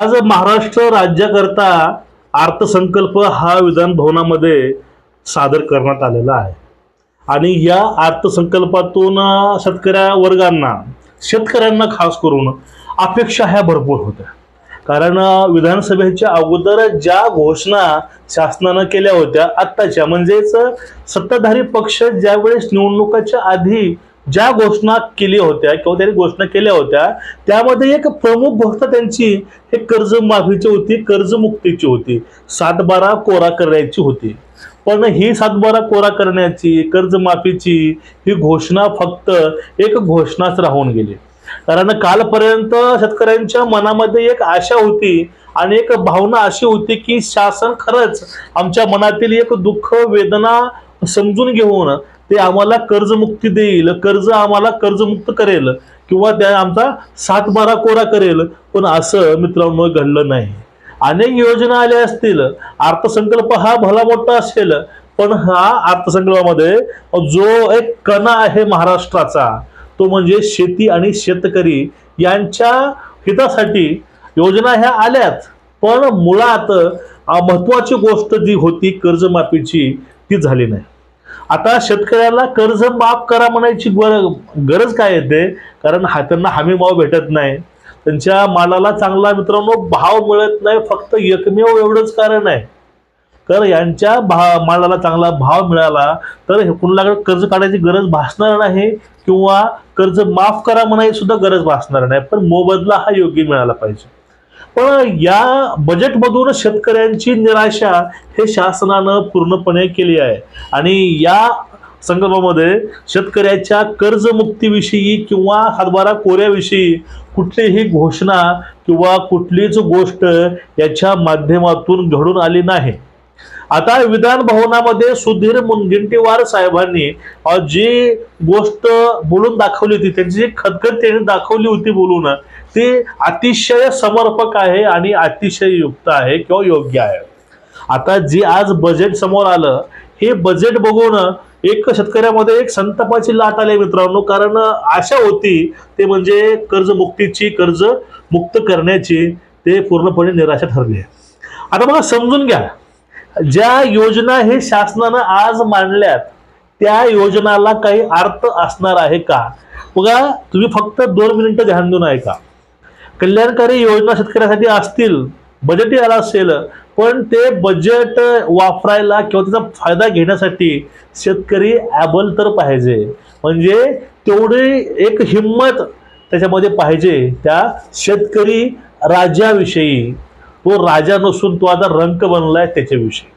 आज महाराष्ट्र राज्याकरता अर्थसंकल्प हा विधान भवनामध्ये सादर करण्यात आलेला आहे. आणि या अर्थसंकल्पातून शेतकऱ्या वर्गांना शेतकऱ्यांना खास करून अपेक्षा ह्या भरपूर होत्या. कारण विधानसभेच्या अगोदर ज्या घोषणा शासनानं केल्या होत्या आत्ताच्या म्हणजेच सत्ताधारी पक्ष ज्यावेळेस निवडणुकाच्या आधी ज्या घोषणा केल्या होत्या किंवा त्यांनी घोषणा केल्या होत्या त्यामध्ये एक प्रमुख घोषणा त्यांची हे कर्जमाफीची होती कर्जमुक्तीची होती. सातबारा कोरा करण्याची होती. पण ही सातबारा कोरा करण्याची कर्जमाफीची ही घोषणा फक्त एक घोषणाच राहून गेली. कारण कालपर्यंत शेतकऱ्यांच्या मनामध्ये एक आशा होती आणि एक भावना अशी होती की शासन खरंच आमच्या मनातील एक दुःख वेदना समजून घेऊन ते आम्हाला कर्जमुक्ती देईल कर्ज आम्हाला कर्जमुक्त करेल किंवा त्या आमचा सातबारा कोरा करेल. पण असं मित्रांनो घडलं नाही. अनेक योजना आल्या असतील. अर्थसंकल्प हा भला मोठा असेल पण हा अर्थसंकल्पामध्ये जो एक कणा आहे महाराष्ट्राचा तो म्हणजे शेती आणि शेतकरी यांच्या हितासाठी योजना ह्या आल्यात. पण मुळात महत्वाची गोष्ट जी होती कर्जमाफीची ती झाली नाही. आता शेतकऱ्याला कर्ज माफ करा म्हणायची गरज काय येते? कारण हा त्यांना हमी भाव भेटत नाही. त्यांच्या मालाला चांगला मित्रांनो भाव मिळत नाही फक्त एकमेव एवढंच कारण आहे. तर यांच्या भा मालाला चांगला भाव मिळाला तर हे कुणाला कर्ज काढायची गरज भासणार नाही किंवा कर्ज माफ करा म्हणायची सुद्धा गरज भासणार नाही. पण मोबदला हा योग्य मिळाला पाहिजे. पण या बजेटमधून शेतकऱ्यांची निराशा हे शासनानं पूर्णपणे केली आहे. आणि या संकल्पामध्ये शेतकऱ्याच्या कर्जमुक्तीविषयी किंवा हातबारा कोऱ्याविषयी कुठलीही घोषणा किंवा कुठलीच गोष्ट याच्या माध्यमातून घडून आली नाही. आता विधान भवनामध्ये सुधीर मुनगंटीवार साहेबांनी जी गोष्ट बोलून दाखवली होती त्यांची जी खतखत त्यांनी दाखवली होती बोलून ते अतिशय समर्पक आहे आणि अतिशय युक्त आहे किंवा योग्य आहे. आता जे आज बजेट समोर आलं हे बजेट बघून एक शेतकऱ्यामध्ये एक संतापाची लाट आली मित्रांनो. कारण आशा होती ते म्हणजे कर्जमुक्तीची कर्ज मुक्त करण्याची ते पूर्णपणे निराशा ठरली आहे. आता मला समजून घ्या. ज्या योजना हे शासनानं आज मांडल्यात त्या योजनाला काही अर्थ असणार आहे का? बघा तुम्ही फक्त दोन मिनिटं ध्यान देऊन ऐका. कल्याणकारी योजना शेतकऱ्यासाठी असतील बजेटही आला असेल पण ते बजेट वापरायला किंवा त्याचा फायदा घेण्यासाठी शेतकरी ॲबल तर पाहिजे. म्हणजे तेवढी एक हिंमत त्याच्यामध्ये पाहिजे त्या शेतकरी राजाविषयी तो राजा नसून तो आता रंक बनलाय त्याच्याविषयी.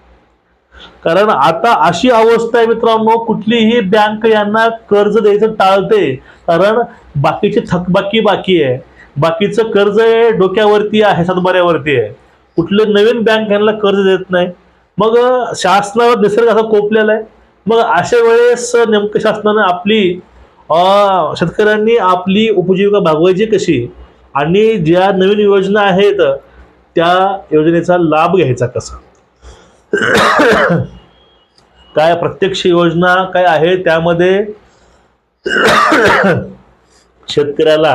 कारण आता अशी अवस्था आहे मित्रांनो कुठलीही बँक यांना कर्ज द्यायचं टाळते कारण बाकीची थकबाकी बाकी आहे. बाकीचं कर्ज आहे डोक्यावरती आहे सातबाऱ्यावरती आहे. कुठले नवीन बँक यांना कर्ज देत नाही. मग शासनावर निसर्ग असा कोपलेला आहे. मग अशा वेळेस नेमकं शासनानं आपली शेतकऱ्यांनी आपली उपजीविका भागवायची कशी? आणि ज्या नवीन योजना आहेत त्या योजनेचा लाभ घ्यायचा कसा? काय प्रत्यक्ष योजना काय आहे? त्यामध्ये शेतकऱ्याला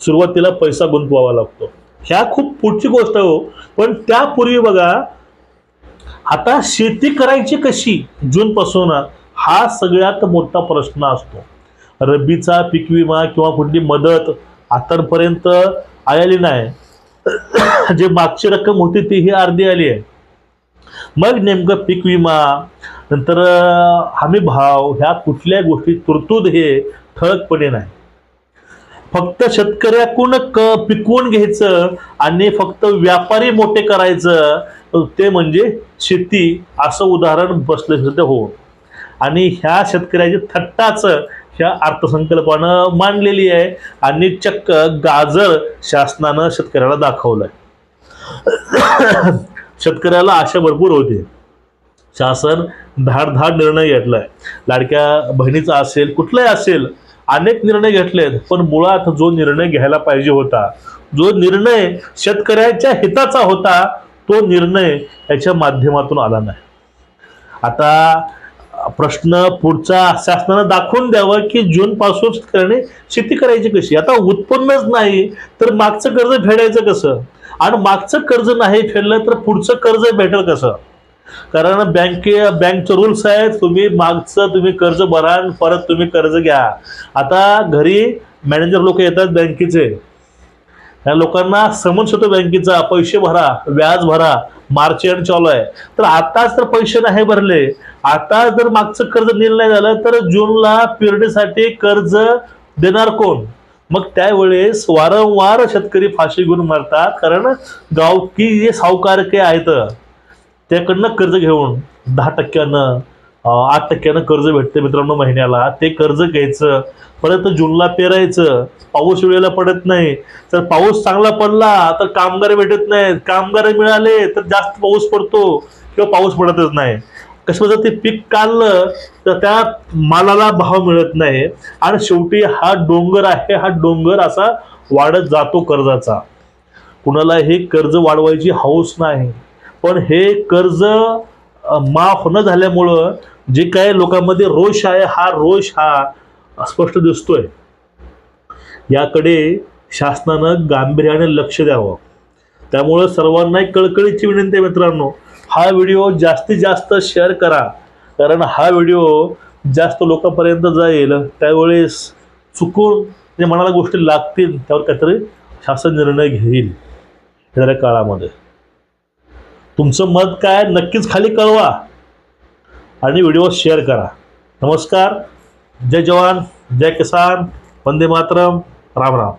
सुरुवातीला पैसा गुंतवावा लागतो. ह्या खूप पुढची गोष्ट हो. पण त्यापूर्वी बघा आता शेती करायची कशी? जूनपासून हा सगळ्यात मोठा प्रश्न असतो. रब्बीचा पीक विमा किंवा कुठली मदत आतापर्यंत आलेली नाही. जे मागची रक्कम होती ती ही अर्धी आली आहे. मग नेमकं पीक विमा नंतर हमी भाव ह्या कुठल्या गोष्टी तरतूद हे ठळकपणे नाही. फक्त शेतकऱ्याकून क पिकवून घ्यायचं आणि फक्त व्यापारी मोठे करायचं ते म्हणजे शेती असं उदाहरण बसलं सध्या हो. आणि ह्या शेतकऱ्याची थट्टाच ह्या अर्थसंकल्पानं मांडलेली आहे आणि चक्क गाजर शासनानं शेतकऱ्याला दाखवलंय. शेतकऱ्याला आशा भरपूर होते. शासन धाड धाड निर्णय घेतलाय. लाडक्या बहिणीचा असेल कुठलाही असेल अनेक निर्णय घेतलेत पण मुळात जो निर्णय घ्यायला पाहिजे होता जो निर्णय शेतकऱ्याच्या हिताचा होता तो निर्णय याच्या माध्यमातून आला नाही. आता प्रश्न पुढचा शासनानं दाखवून द्यावं की जून पासून शेतकऱ्याने शेती करायची कशी? आता उत्पन्नच नाही तर मागचं कर्ज फेडायचं कसं? आणि मागचं कर्ज नाही फेडलं तर पुढचं कर्ज भेटेल कसं? कारण बँके बँकचे रूल्स आहेत तुम्ही मागचं तुम्ही कर्ज भरा परत तुम्ही कर्ज घ्या. आता घरी मॅनेजर लोक येतात बँकेचे. या लोकांना समज होतो बँकेचा पैसे भरा व्याज भरा मार्च एंड चालू आहे. तर आताच तर पैसे नाही भरले. आता जर मागचं कर्ज नील नाही झालं तर जूनला पेरणीसाठी कर्ज देणार कोण? मग त्यावेळेस वारंवार शेतकरी फाशी घेऊन मरतात कारण गावकी सावकार के आहेत. त्याकडनं कर्ज घेऊन दहा टक्क्यानं आठ टक्क्यानं कर्ज भेटते मित्रांनो महिन्याला. ते कर्ज घ्यायचं. परत जूनला पेरायचं. पाऊस वेळेला पडत नाही. तर पाऊस चांगला पडला तर कामगार भेटत नाहीत. कामगार मिळाले तर जास्त पाऊस पडतो किंवा पाऊस पडतच नाही. कसं जर ते पीक काढलं तर त्या मालाला भाव मिळत नाही. आणि शेवटी हा डोंगर आहे हा डोंगर असा वाढत जातो कर्जाचा. कुणाला हे कर्ज वाढवायची हौस नाही. पण हे कर्ज माफ न झाल्यामुळं जे काही लोकांमध्ये रोष आहे हा रोष हा स्पष्ट दिसतोय. याकडे शासनानं गांभीर्याने लक्ष द्यावं. त्यामुळं सर्वांना एक कळकळीची विनंती आहे मित्रांनो हा व्हिडिओ जास्तीत जास्त शेअर करा. कारण हा व्हिडिओ जास्त लोकांपर्यंत जाईल त्यावेळेस चुकून जे मनाला गोष्टी लागतील त्यावर काहीतरी शासन निर्णय घेईल. येणाऱ्या काळामध्ये. तुमचं मत काय नक्कीच खाली कळवा आणि व्हिडिओ शेअर करा. नमस्कार. जय जवान जय किसान वंदे मातरम राम राम.